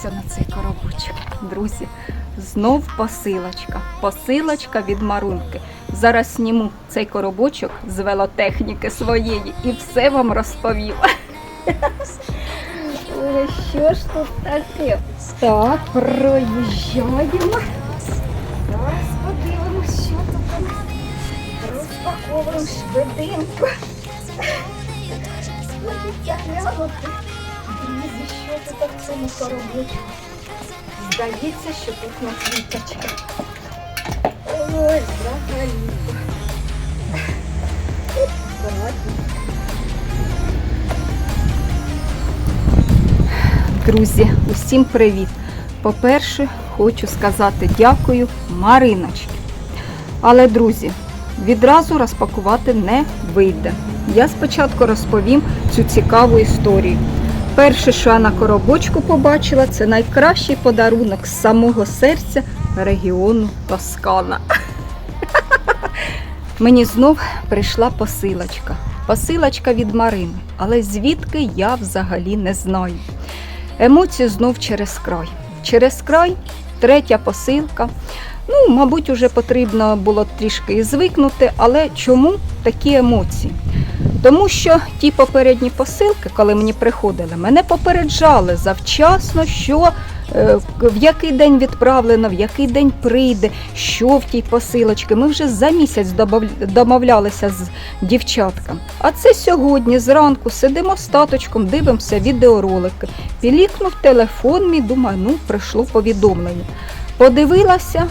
подивіться на цей коробочок. Друзі, знов посилочка. Посилочка від Марунки. Зараз зніму цей коробочок з велотехніки своєї і все вам розповім. Що ж тут таке? Так, проїжджаємо. Зараз подивимось, що тут. Розпаковуємо швиденько. Що в цьому коробочку? Здається, що тут на квіточка. Ой, взагалі. Друзі, усім привіт! По-перше, хочу сказати дякую Мариночці. Але, друзі, відразу розпакувати не вийде. Я спочатку розповім цю цікаву історію. Перше, що я на коробочку побачила, це найкращий подарунок з самого серця регіону Тоскана. Мені знов прийшла посилочка. Посилочка від Марини, але звідки я взагалі не знаю. Емоції знов через край. Через край третя посилка. Ну, мабуть, вже потрібно було трішки звикнути, але чому такі емоції? Тому що ті попередні посилки, коли мені приходили, мене попереджали завчасно, що е, в який день відправлено, в який день прийде, що в тій посилочці. Ми вже за місяць домовлялися з дівчатками. А це сьогодні зранку сидимо з таточком, дивимося відеоролики. Пілікнув телефон мій, думаю, ну прийшло повідомлення. Подивилася,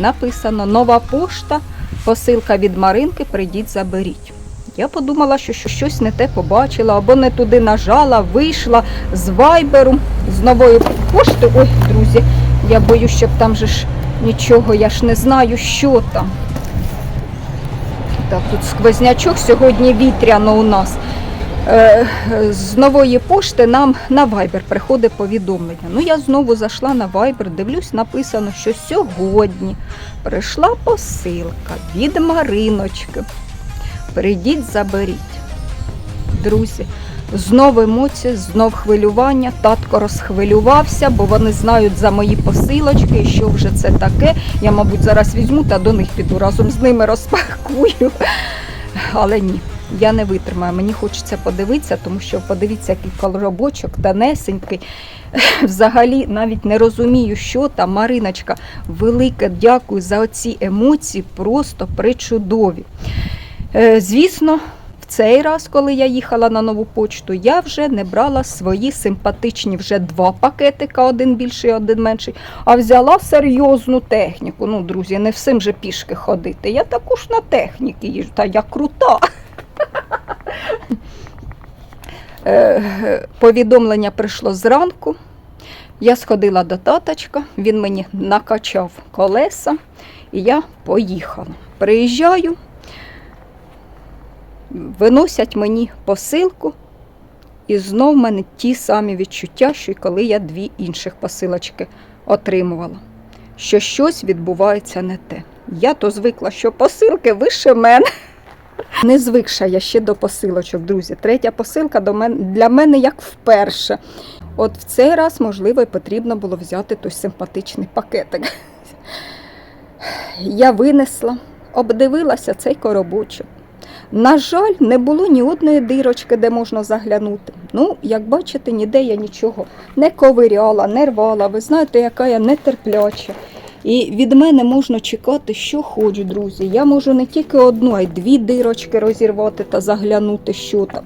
написано нова пошта, посилка від Маринки, прийдіть, заберіть. Я подумала, що що щось не те побачила, або не туди нажала, вийшла з вайберу, з нової пошти. Ой, друзі, я боюсь, щоб там же ж нічого, я ж не знаю, що там. Так, тут сквознячок сьогодні вітряно у нас. Е, з нової пошти нам на Viber приходить повідомлення. Ну, я знову зайшла на Viber, дивлюсь, написано, що сьогодні прийшла посилка від Мариночки. Прийдіть, заберіть. Друзі, знов емоції, знов хвилювання. Татко розхвилювався, бо вони знають за мої посилочки, що вже це таке. Я, мабуть, зараз візьму та до них піду разом з ними розпакую. Але ні, я не витримаю. Мені хочеться подивитися, тому що подивіться, який коробочок, тонесенький. Взагалі навіть не розумію, що там. Мариночка, велике дякую за оці емоції, просто причудові. Е, Звісно, в цей раз, коли я їхала на нову почту, я вже не брала свої симпатичні вже два пакетика, один більший, один менший, а взяла серйозну техніку. Ну, друзі, не всім же пішки ходити. Я також на техніки їжджу, та я крута. Е, Повідомлення прийшло зранку. Я сходила до таточка, він мені накачав колеса, і я поїхала. Приїжджаю, виносять мені посилку, і знов в мене ті самі відчуття, що й коли я дві інших посилочки отримувала. Що щось відбувається не те. Я то звикла, що посилки вище мене. Не звикша я ще до посилочок, друзі. Третя посилка до мене, для мене як вперше. От в цей раз, можливо, і потрібно було взяти той симпатичний пакетик. Я винесла, обдивилася цей коробочок. На жаль, не було ні одної дирочки, де можна заглянути. Ну, як бачите, ніде я нічого не ковиряла, не рвала. Ви знаєте, яка я нетерпляча. І від мене можна чекати, що хочу, друзі. Я можу не тільки одну, а й дві дирочки розірвати та заглянути, що там.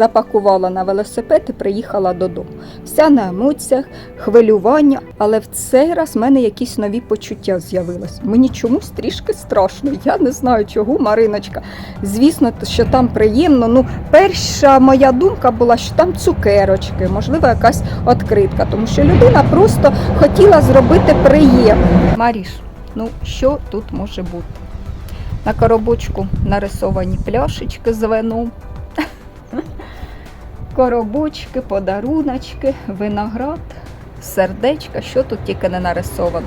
Запакувала на велосипед і приїхала додому. Вся на емоціях, хвилювання, але в цей раз в мене якісь нові почуття з'явились. Мені чомусь трішки страшно. Я не знаю, чого, Мариночка. Звісно, що там приємно. Ну, перша моя думка була, що там цукерочки, можливо, якась відкритка, тому що людина просто хотіла зробити приємно. Маріш, ну що тут може бути? На коробочку нарисовані пляшечки з вином коробочки, подаруночки, виноград, сердечка, що тут тільки не нарисовано.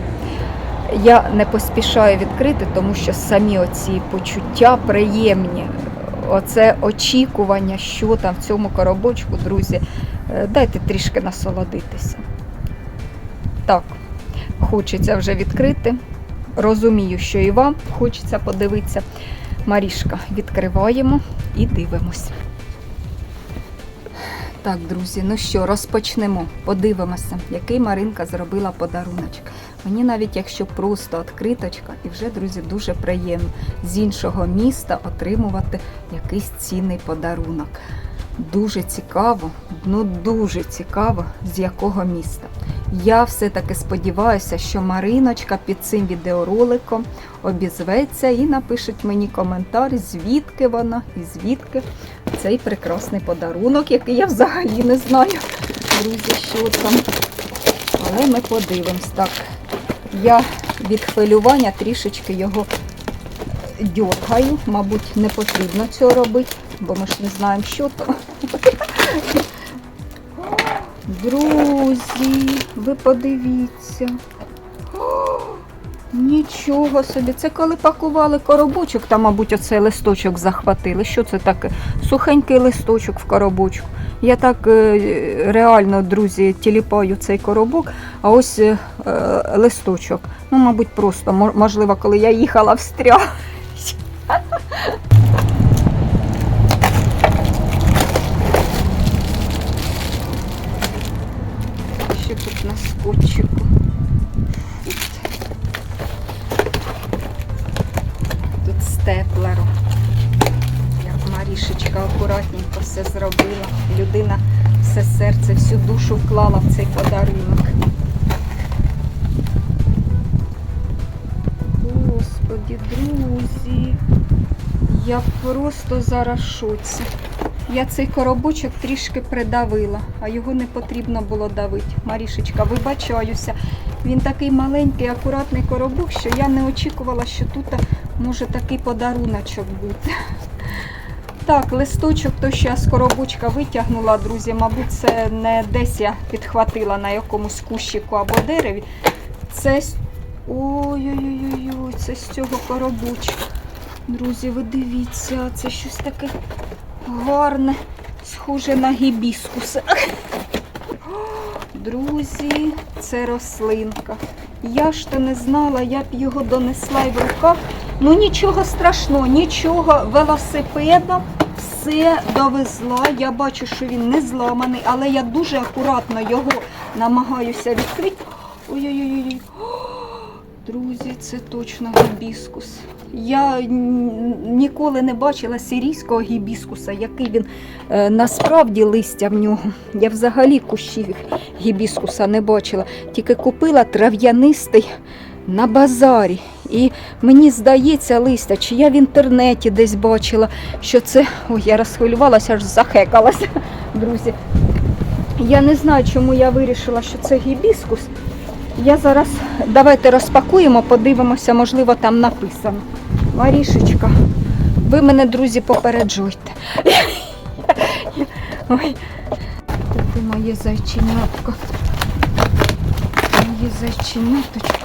Я не поспішаю відкрити, тому що самі оці почуття приємні. оце очікування, що там в цьому коробочку, друзі, е, дайте трішки насолодитися. Так, хочеться вже відкрити. Розумію, що і вам хочеться подивитися. Марішка, відкриваємо і дивимося. Так, друзі, ну що, розпочнемо. Подивимося, який Маринка зробила подаруночок. Мені навіть якщо просто відкриточка, і вже, друзі, дуже приємно з іншого міста отримувати якийсь цінний подарунок. Дуже цікаво, ну дуже цікаво, з якого міста. Я все-таки сподіваюся, що Мариночка під цим відеороликом обізветься і напишуть мені коментар, звідки вона і звідки цей прекрасний подарунок, який я взагалі не знаю. Друзі, що там. Але ми подивимось. Так, я від хвилювання трішечки його дьоргаю. Мабуть, не потрібно цього робити, бо ми ж не знаємо, що то. Друзі, ви подивіться. Нічого собі. Це коли пакували коробочок, там, мабуть, оцей листочок захватили. Що це таке? Сухенький листочок в коробочку. Я так е, реально, друзі, тіліпаю цей коробок, а ось е, листочок. Ну, мабуть, просто, мо- можливо, коли я їхала встряг. Вклала в цей подарунок. Господі, друзі, я просто зараз шоці. Я цей коробочок трішки придавила, а його не потрібно було давити. Марішечка, вибачаюся. Він такий маленький, акуратний коробок, що я не очікувала, що тут може такий подаруночок бути. Так, листочок, то що я з коробочка витягнула, друзі, мабуть, це не десь я підхватила на якомусь кущику або дереві. Це ой-ой-ой, це з цього коробочка. Друзі, ви дивіться, це щось таке гарне, схоже на гібіскус. Друзі, це рослинка. Я ж то не знала, я б його донесла й в руках. Ну нічого страшного, нічого велосипедом все довезла. Я бачу, що він не зламаний, але я дуже акуратно його намагаюся відкрити. Ой-ой-ой. Друзі, це точно гібіскус. Я ніколи не бачила сирійського гібіскуса, який він е, насправді листя в нього. Я взагалі кущів гібіскуса не бачила. Тільки купила трав'янистий на базарі. І мені здається, листя, чи я в інтернеті десь бачила, що це. Ой, я розхвилювалася, аж захекалася, друзі. Я не знаю, чому я вирішила, що це гібіскус. Я зараз давайте розпакуємо, подивимося, можливо, там написано. Марішечка, ви мене, друзі, попереджуйте. Ой, ти моє зайченятко. Моє зайченяточко.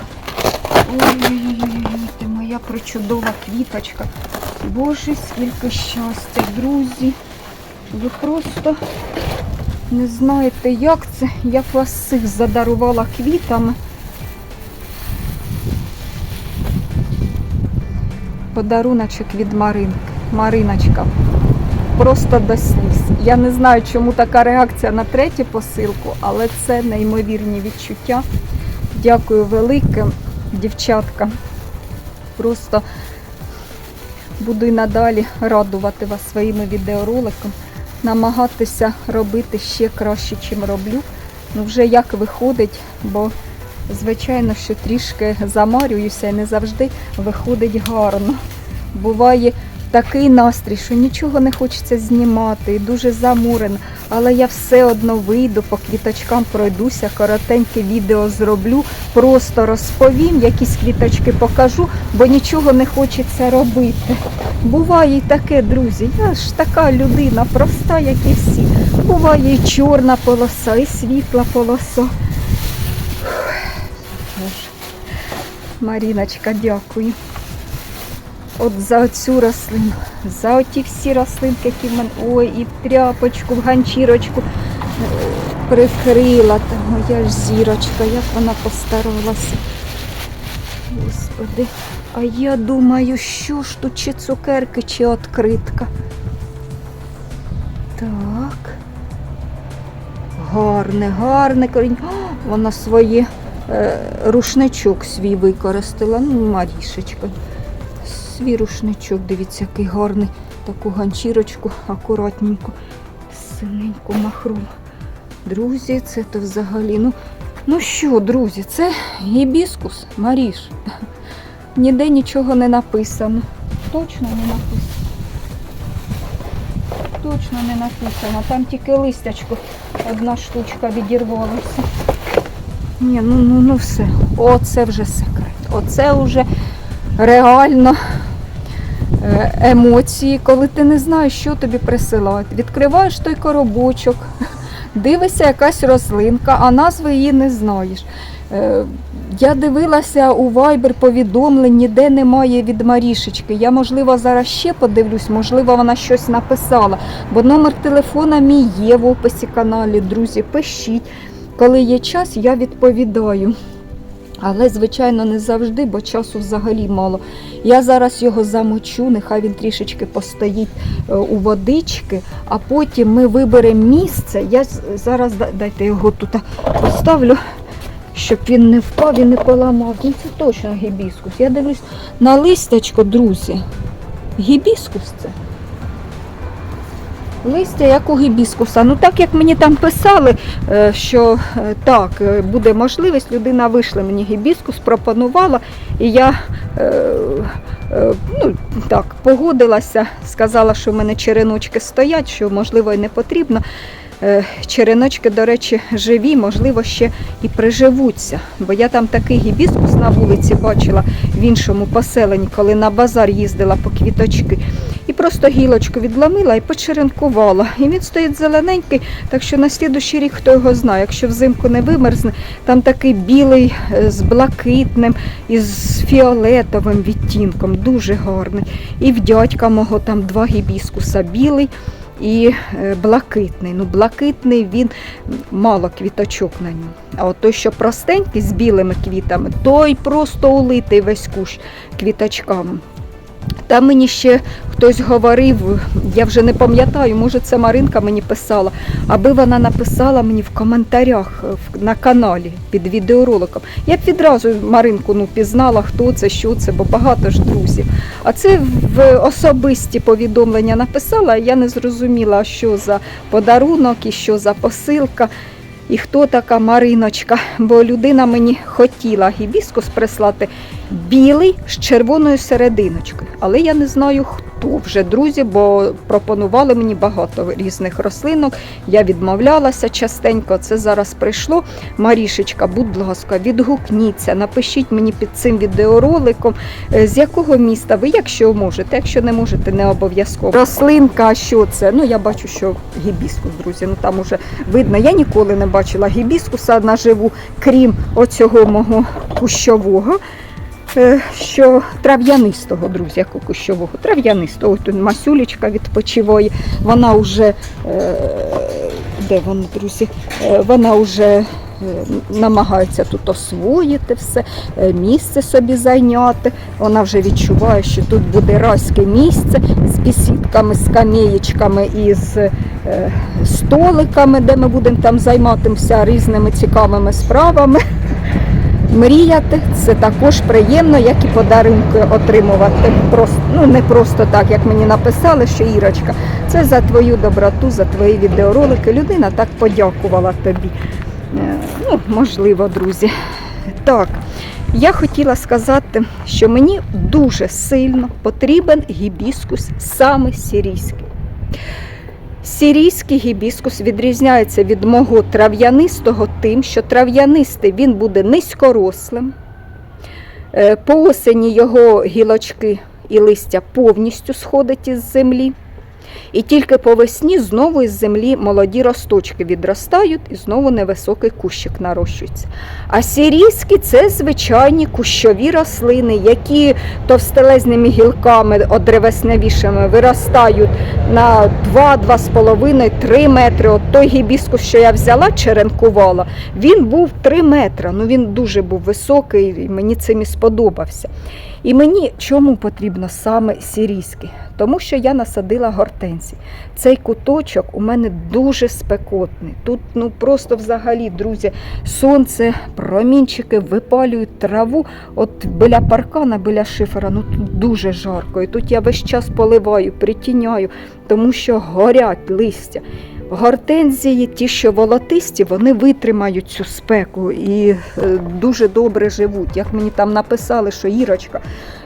Ой-ой-ой, ти моя причудова квіточка. Боже, скільки щастя, друзі. Ви просто не знаєте, як це. Я вас всіх задарувала квітами. Подаруночок від Маринки. Мариночка. Просто до сліз. Я не знаю, чому така реакція на третю посилку, але це неймовірні відчуття. Дякую велике, дівчатка. Просто буду і надалі радувати вас своїми відеороликами намагатися робити ще краще, чим роблю. Ну, вже як виходить, бо, звичайно, що трішки замарююся і не завжди виходить гарно. Буває такий настрій, що нічого не хочеться знімати, дуже замурено, але я все одно вийду, по квіточкам пройдуся, коротеньке відео зроблю, просто розповім, якісь квіточки покажу, бо нічого не хочеться робити. Буває і таке, друзі. Я ж така людина, проста, як і всі. Буває і чорна полоса, і світла полоса. Маріночка, дякую. От за цю рослину, за оті всі рослинки, які в мене. Ой, і тряпочку, в ганчірочку е, прикрила. Та моя ж зірочка, як вона постаралася. Господи, а я думаю, що ж тут чи цукерки, чи откритка. Так. Гарне, гарне корінь. Вона своє е, рушничок свій використала. Ну, Марішечка. Свій рушничок, дивіться, який гарний. Таку ганчірочку акуратненьку, синеньку махру. Друзі, це то взагалі. Ну, ну що, друзі, це гібіскус, Маріш. Ніде нічого не написано. Точно не написано. Точно не написано. Там тільки листячко одна штучка відірвалася. Ні, ну ну ну все. Оце вже секрет. Оце вже реально емоції, коли ти не знаєш, що тобі присилають. Відкриваєш той коробочок, дивишся якась рослинка, а назви її не знаєш. Е, Я дивилася у Viber повідомлень, ніде немає від Марішечки. Я, можливо, зараз ще подивлюсь, можливо, вона щось написала. Бо номер телефона мій є в описі каналі. Друзі, пишіть. Коли є час, я відповідаю. Але, звичайно, не завжди, бо часу взагалі мало. Я зараз його замочу, нехай він трішечки постоїть е, у водички, а потім ми виберемо місце. Я зараз дайте його тут поставлю, щоб він не впав і не поламав. Ну, це точно гібіскус. Я дивлюсь на листячко, друзі. Гібіскус це. Листя як у гібіскуса. Ну так як мені там писали, е, що е, так, е, буде можливість, людина вийшла мені гібіскус, пропонувала, і я ну, так, погодилася, сказала, що в мене череночки стоять, що можливо і не потрібно. Череночки, до речі, живі, можливо, ще і приживуться. Бо я там такий гібіскус на вулиці бачила в іншому поселенні, коли на базар їздила по квіточки. І просто гілочку відламила і почеренкувала. І він стоїть зелененький, так що на слідущий рік хто його знає. Якщо взимку не вимерзне, там такий білий е, з блакитним і з фіолетовим відтінком, дуже гарний. І в дядька мого там два гібіскуса білий. І е, блакитний. Ну, блакитний він мало квіточок на ньому. А от той, що простенький з білими квітами, той просто улитий весь кущ квіточками. Там мені ще хтось говорив, я вже не пам'ятаю, може це Маринка мені писала, аби вона написала мені в коментарях е, на каналі під відеороликом. Я б відразу Маринку ну, пізнала, хто це, що це, бо багато ж друзів. А це в особисті повідомлення написала, я не зрозуміла, що за подарунок і що за посилка. І хто така Мариночка? Бо людина мені хотіла гібіскус прислати білий з червоною серединочкою. Але я не знаю, хто вже друзі, бо пропонували мені багато різних рослинок. Я відмовлялася частенько. Це зараз прийшло. Марішечка, будь ласка, відгукніться, напишіть мені під цим відеороликом, е, з якого міста ви, якщо можете, якщо не можете, не обов'язково. Рослинка, що це? Ну я бачу, що гібіскус, друзі. Ну там уже видно. Я ніколи не бачила гібіскуса наживу, крім оцього мого кущового. Е, Що трав'янистого, друзі, як у кущового, трав'янистого. Тут масюлечка відпочиває. Вона вже, е, де вона, друзі? Е, Вона вже намагається тут освоїти все, місце собі зайняти. Вона вже відчуває, що тут буде райське місце з бісідками, з камеєчками і з столиками, де ми будемо там займатися різними цікавими справами. Мріяти це також приємно, як і подарунки отримувати. Просто, ну не просто так, як мені написали, що Ірочка, це за твою доброту, за твої відеоролики. Людина так подякувала тобі. Е, Ну, можливо, друзі. Так, я хотіла сказати, що мені дуже сильно потрібен гібіскус саме сирійський. Сирійський гібіскус відрізняється від мого трав'янистого тим, що трав'янистий він буде низькорослим. Е, По осені його гілочки і листя повністю сходить із землі. І тільки по весні знову із землі молоді росточки відростають і знову невисокий кущик нарощується. А сірізки це звичайні кущові рослини, які товстелезними гілками одревесневішими виростають на 2-2,5-3 метри. От той гібіскус, що я взяла, черенкувала, він був 3 метри. Ну він дуже був високий, і мені цим і сподобався. І мені чому потрібно саме сірізки? Тому що я насадила гортензії. Цей куточок у мене дуже спекотний. Тут ну просто взагалі, друзі, сонце, промінчики випалюють траву. От біля паркана, біля шифера, ну тут дуже жарко. І тут я весь час поливаю, притіняю, тому що горять листя. Гортензії, ті, що волотисті, вони витримають цю спеку і е, дуже добре живуть. Як мені там написали, що Ірочка,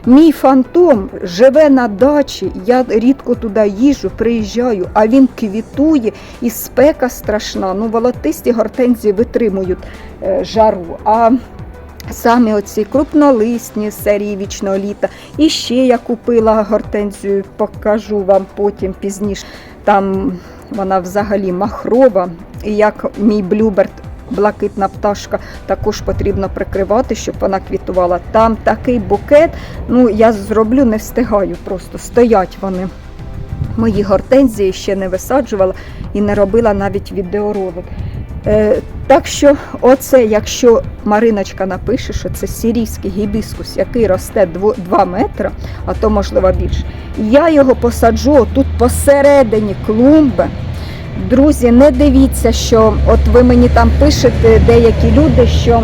мій фантом живе на дачі, я рідко туди їжу, приїжджаю, а він квітує і спека страшна. Ну, волотисті гортензії витримують е, жару. А Самі оці крупнолисні серії вічного літа. І ще я купила гортензію, покажу вам потім пізніше. Там вона взагалі махрова. І як мій блюберт, блакитна пташка, також потрібно прикривати, щоб вона квітувала. Там такий букет. Ну, я зроблю, не встигаю, просто стоять вони. Мої гортензії ще не висаджувала і не робила навіть відеоролик. Е, так що, оце, якщо Мариночка напише, що це сирійський гібіскус, який росте 2 метри, а то можливо більше, я його посаджу тут посередині клумби. Друзі, не дивіться, що от ви мені там пишете деякі люди, що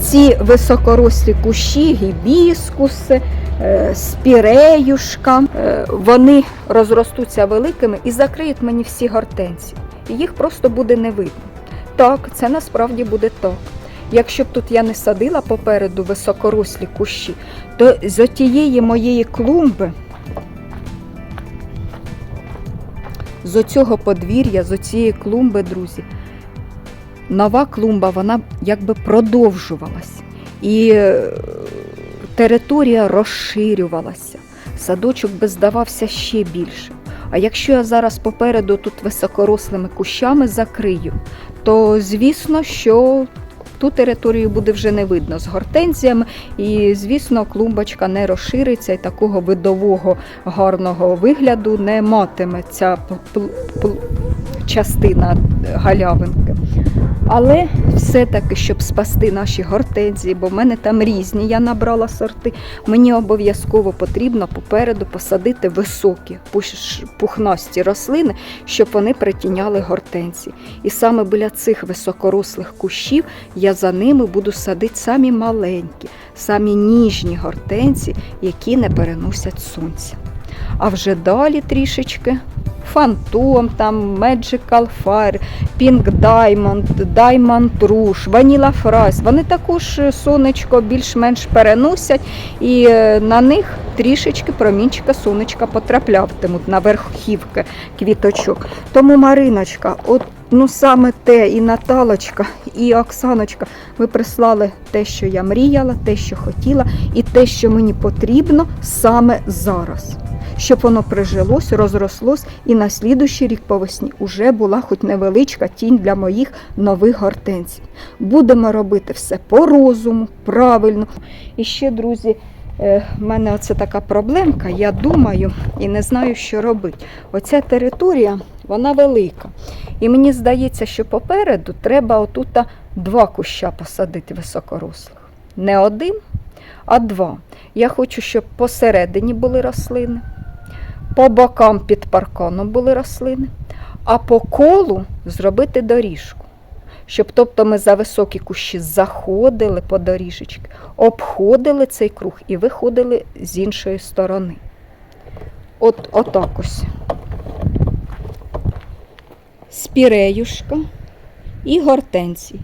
ці високорослі кущі, гібіскуси, е, спіреюшка, е, вони розростуться великими і закриють мені всі гортензії. І їх просто буде не видно. Так, це насправді буде так. Якщо б тут я не садила попереду високорослі кущі, то з отієї моєї клумби, з оцього подвір'я, з оцієї клумби, друзі, нова клумба, вона якби продовжувалась. І е, територія розширювалася. Садочок би здавався ще більше. А якщо я зараз попереду тут високорослими кущами закрию, то звісно, що ту територію буде вже не видно з гортензіями, і звісно, клумбочка не розшириться і такого видового гарного вигляду не матиме ця частина галявинки. Але все-таки, щоб спасти наші гортензії, бо в мене там різні, я набрала сорти, мені обов'язково потрібно попереду посадити високі пухнасті рослини, щоб вони притіняли гортензії. І саме біля цих високорослих кущів я за ними буду садити самі маленькі, самі ніжні гортензії, які не переносять сонця. А вже далі трішечки Фантом, там Magical Fire, Pink Diamond, Diamond Rouge, Vanilla Fries. Вони також е, сонечко більш-менш переносять, і е, на них трішечки промінчика сонечка потраплятимуть на верхівки квіточок. Тому Мариночка, от ну саме те, і Наталочка, і Оксаночка, ви прислали те, що я мріяла, те, що хотіла, і те, що мені потрібно саме зараз щоб воно прижилось, розрослось і на слідущий рік по весні вже була хоч невеличка тінь для моїх нових гортензій. Будемо робити все по розуму, правильно. І ще, друзі, е, в мене оце така проблемка, я думаю і не знаю, що робити. Оця територія, вона велика. І мені здається, що попереду треба отут два куща посадити високорослих. Не один, а два. Я хочу, щоб посередині були рослини по бокам під парканом були рослини, а по колу зробити доріжку. Щоб тобто ми за високі кущі заходили по доріжечки, обходили цей круг і виходили з іншої сторони. От отак ось. Спіреюшка і гортензії.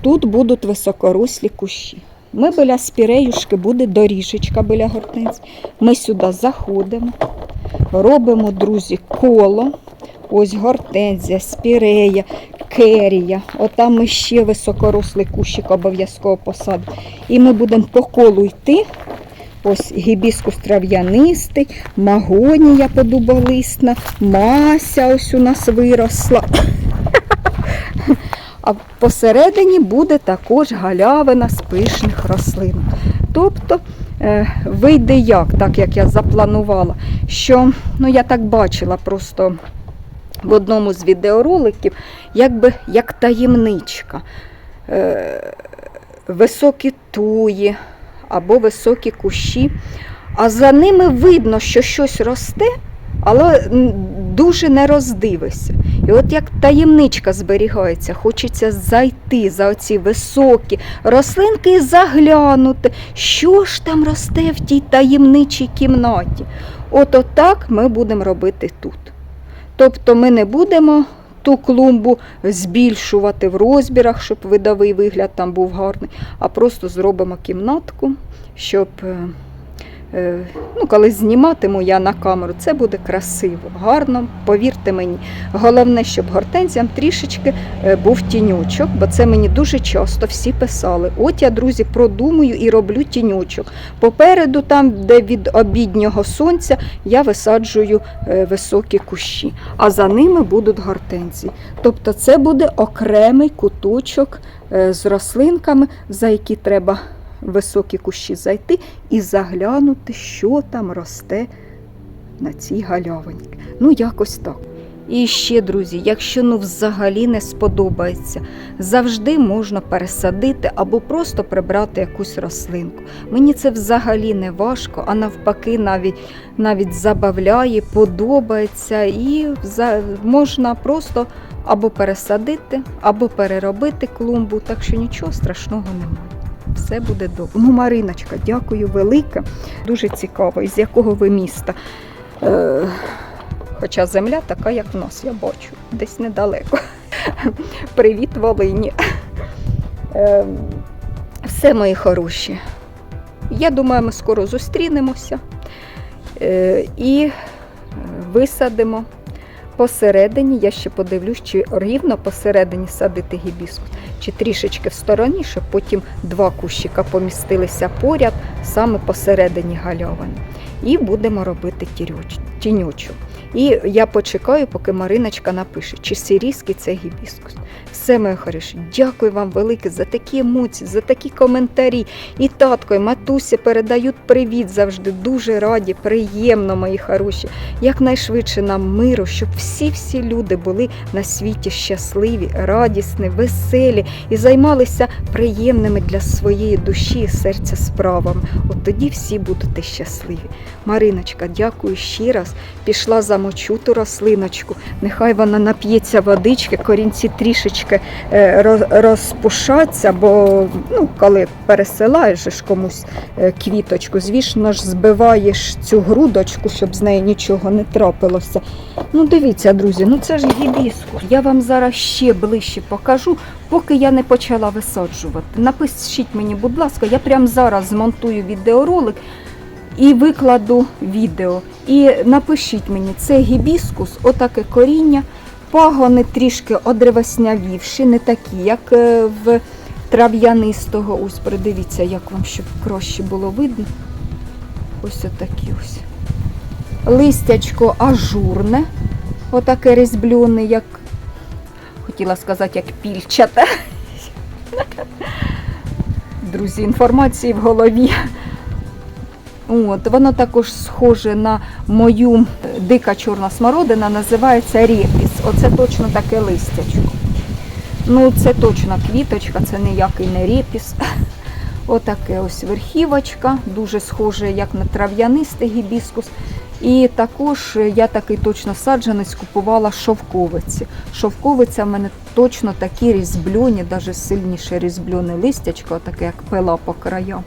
Тут будуть високорослі кущі. Ми біля спіреюшки буде доріжечка біля гортензії. Ми сюди заходимо, робимо, друзі, коло. Ось гортензія, спірея, керія. Отам ми ще високорослий кущик обов'язково посадимо. І ми будемо по колу йти Ось гібіскус трав'янистий, магонія подуболисна, мася ось у нас виросла. А посередині буде також галявина з пишних рослин. Тобто е, вийде як, так як я запланувала, що ну, я так бачила просто в одному з відеороликів, якби як таємничка. Е, високі туї або високі кущі, а за ними видно, що щось росте, але дуже не роздивишся. І от як таємничка зберігається, хочеться зайти за оці високі рослинки і заглянути, що ж там росте в тій таємничій кімнаті. От отак ми будемо робити тут. Тобто ми не будемо ту клумбу збільшувати в розмірах, щоб видовий вигляд там був гарний, а просто зробимо кімнатку, щоб. Е, Ну, коли зніматиму я на камеру, це буде красиво, гарно, повірте мені. Головне, щоб гортензіям трішечки е, був тіньочок, бо це мені дуже часто всі писали. От я, друзі, продумую і роблю тіньочок. Попереду, там, де від обіднього сонця, я висаджую е, високі кущі, а за ними будуть гортензії. Тобто це буде окремий куточок з рослинками, за які треба високі кущі зайти і заглянути, що там росте на цій галявинці. Ну, якось так. І ще, друзі, якщо ну взагалі не сподобається, завжди можна пересадити або просто прибрати якусь рослинку. Мені це взагалі не важко, а навпаки, навіть, навіть забавляє, подобається, і можна просто або пересадити, або переробити клумбу, так що нічого страшного немає. Все буде добре. Ну, Мариночка, дякую велике. Дуже цікаво, із якого ви міста. Е, хоча земля така, як в нас, я бачу, десь недалеко. Привіт, Волині. Е, все, мої хороші. Я думаю, ми скоро зустрінемося е, і е, висадимо посередині. Я ще подивлюсь, чи рівно посередині садити гібіскус, чи трішечки в стороні, щоб потім два кущика помістилися поряд, саме посередині галявини. І будемо робити тіньочок. І я почекаю, поки Мариночка напише, чи сирійський це гібіскус. Все, моє хороші, дякую вам велике за такі емоції, за такі коментарі. І татко, і матуся передають привіт завжди. Дуже раді, приємно, мої хороші. Якнайшвидше нам миру, щоб всі-всі люди були на світі щасливі, радісні, веселі і займалися приємними для своєї душі і серця справами. От тоді всі будете щасливі. Мариночка, дякую ще раз. Пішла замочу ту рослиночку. Нехай вона нап'ється водички, корінці трішечки е, роз- бо ну, коли пересилаєш комусь е, квіточку, звісно ж, збиваєш цю грудочку, щоб з неї нічого не трапилося. Ну, дивіться, друзі, ну це ж гібіскус. Я вам зараз ще ближче покажу, поки я не почала висаджувати. Напишіть мені, будь ласка, я прямо зараз змонтую відеоролик і викладу відео. І напишіть мені, це гібіскус, отаке коріння, пагони трішки одревеснявівші, не такі, як е, в трав'янистого. Ось придивіться, як вам щоб краще було видно. Ось отакі ось. Листячко ажурне, отаке різьбльоне, як хотіла сказати, як пільчате. Друзі, інформації в голові. От, воно також схоже на мою дика чорна смородина, називається репіс. Оце точно таке листячко. Ну, це точно квіточка, це ніякий не репіс. Отаке ось верхівочка, дуже схоже, як на трав'янистий гібіскус. І також я такий точно саджанець купувала шовковиці. Шовковиця в мене точно такі різьбльоні, навіть сильніше різьбльоне листячко, таке як пила по краям.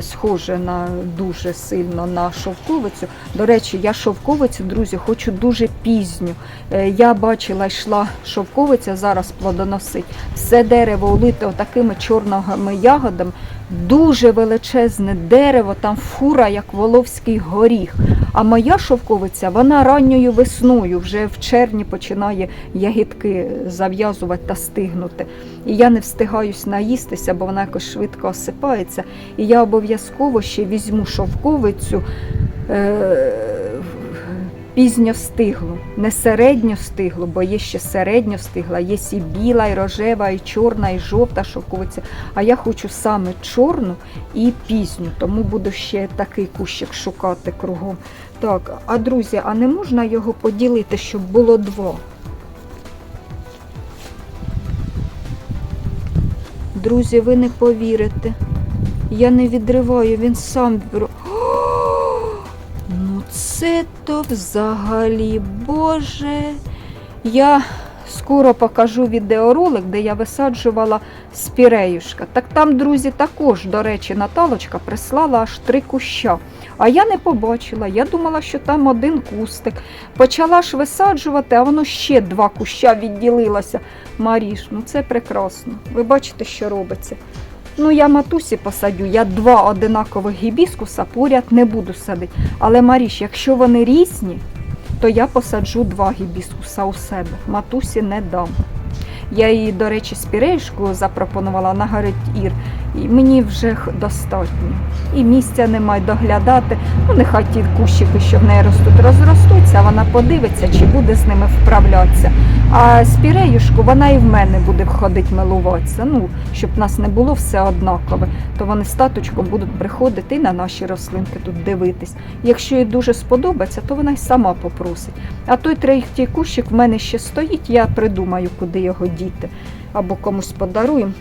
Схоже на дуже сильно на шовковицю. До речі, я шовковицю, друзі, хочу дуже пізню. Е, Я бачила, йшла шовковиця, зараз плодоносить. Все дерево улите отакими чорними ягодами. Дуже величезне дерево, там фура, як воловський горіх. А моя шовковиця, вона ранньою весною, вже в червні починає ягідки зав'язувати та стигнути. І я не встигаюсь наїстися, бо вона якось швидко осипається. І я обов'язково ще візьму шовковицю. Е- Пізньо стиглу, не середньо стиглу, бо є ще середньо стигла, є і біла, і рожева, і чорна, і жовта шовковиця. А я хочу саме чорну і пізню, тому буду ще такий кущик шукати кругом. Так, а друзі, а не можна його поділити, щоб було два? Друзі, ви не повірите. Я не відриваю, він сам. То взагалі, Боже. Я скоро покажу відеоролик, де я висаджувала спіреюшка. Так там, друзі, також, до речі, Наталочка прислала аж три куща. А я не побачила. Я думала, що там один кустик. Почала ж висаджувати, а воно ще два куща відділилося. Маріш, ну це прекрасно. Ви бачите, що робиться. Ну, я матусі посадю, я два одинакових гібіскуса поряд не буду садити. Але Маріш, якщо вони різні, то я посаджу два гібіскуса у себе. Матусі не дам. Я їй, до речі, спіреюшку запропонувала на Ір. І мені вже достатньо. І місця немає доглядати. Ну, нехай ті кущики, що в неї ростуть, розростуться, вона подивиться, чи буде з ними вправлятися. А спіреюшку вона і в мене буде ходити милуватися. Ну, щоб нас не було все однакове, то вони з таточком будуть приходити і на наші рослинки тут дивитись. Якщо їй дуже сподобається, то вона й сама попросить. А той третій кущик в мене ще стоїть, я придумаю, куди його діти. Або комусь подаруємо.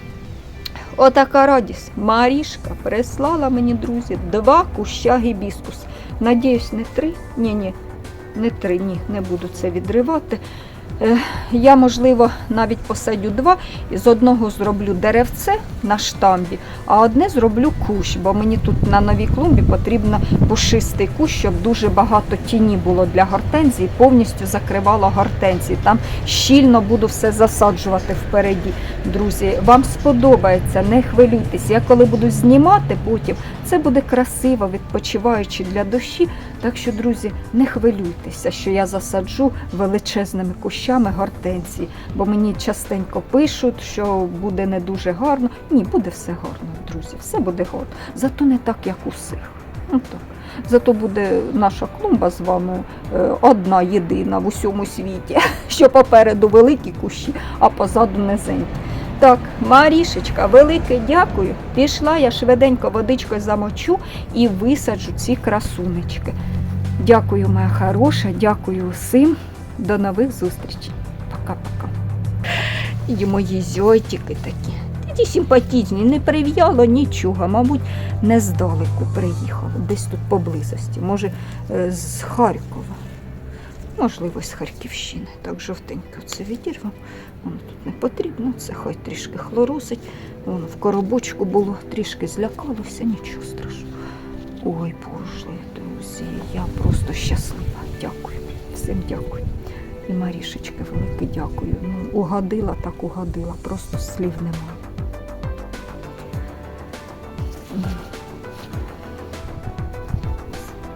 Отака радість. Марішка прислала мені, друзі, два куща гібіскус. Надіюсь, не три? Ні, ні, не три, ні, не буду це відривати. Е, Я, можливо, навіть посадю два з одного зроблю деревце на штамбі, а одне зроблю кущ, бо мені тут на новій клумбі потрібно пушистий кущ, щоб дуже багато тіні було для гортензії, повністю закривало гортензії. Там щільно буду все засаджувати впереді. Друзі, вам сподобається, не хвилюйтесь. Я коли буду знімати потім, це буде красиво, відпочиваючи для душі. Так що, друзі, не хвилюйтеся, що я засаджу величезними кущами гортензії, бо мені частенько пишуть, що буде не дуже гарно. Ні, буде все гарно, друзі, все буде гарно. Зато не так, як усіх. Ну, так. Зато буде наша клумба з вами е, одна єдина в усьому світі, що попереду великі кущі, а позаду низенькі. Так, Марішечка, велике дякую. Пішла я швиденько водичкою замочу і висаджу ці красунечки. Дякую, моя хороша, дякую усім. До нових зустрічей. Пока-пока. І мої зьотики такі. Такі симпатичні, не прив'яло нічого, мабуть, не здалеку приїхало, десь тут поблизості, може, е, з Харкова. Можливо, з Харківщини. Так жовтенько це відірвав. Воно тут не потрібно, це хай трішки хлоросить. Воно в коробочку було, трішки злякалося, нічого страшного. Ой, Боже, друзі, я просто щаслива. Дякую. Всім дякую. І Марішечки велике дякую. Ну, угадила, так угадила, просто слів немає.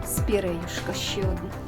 Спіреюшка ще одна.